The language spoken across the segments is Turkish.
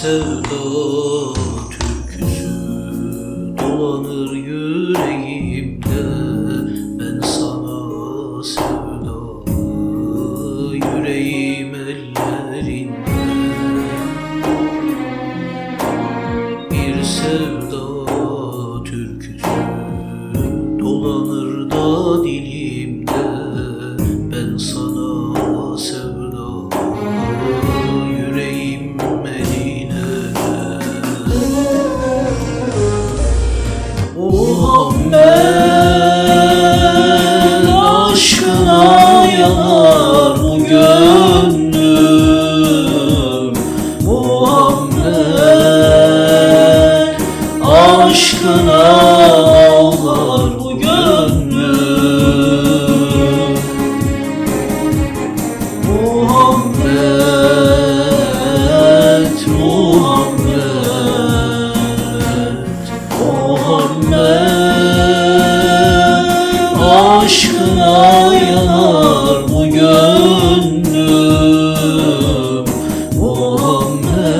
sevda türküsü dolanır Muhammed Muhammed Aşkına yanar bu gönlüm. Muhammed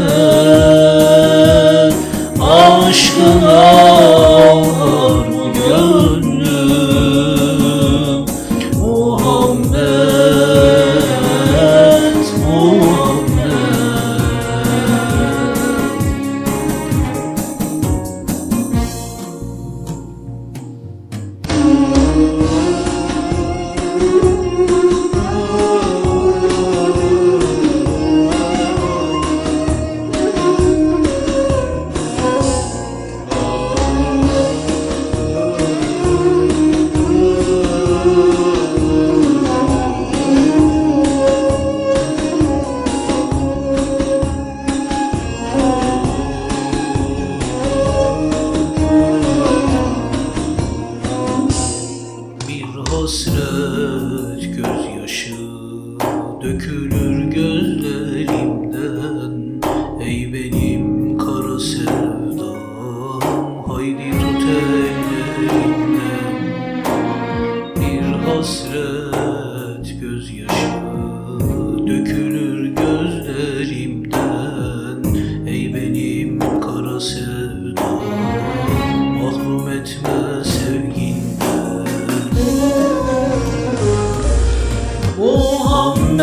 Aşkına yanar bu gönlüm. dökülür göz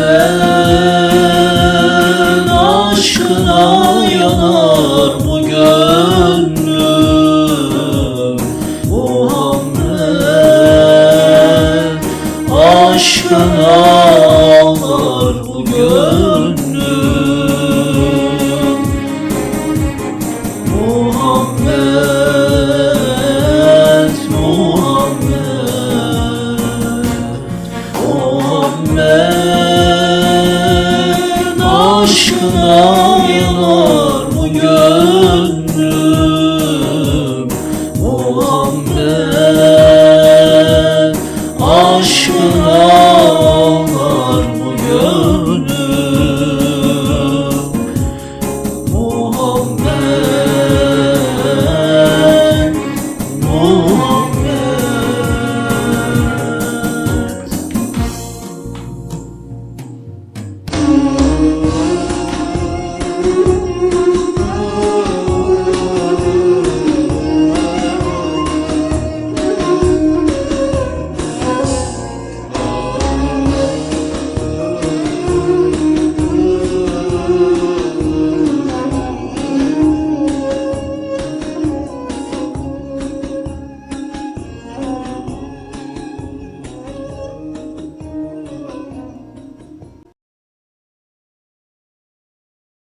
senden aşkına yanar bu gönlüm. Muhammed aşkına ağlar bu gönlüm. Aşkın ağrına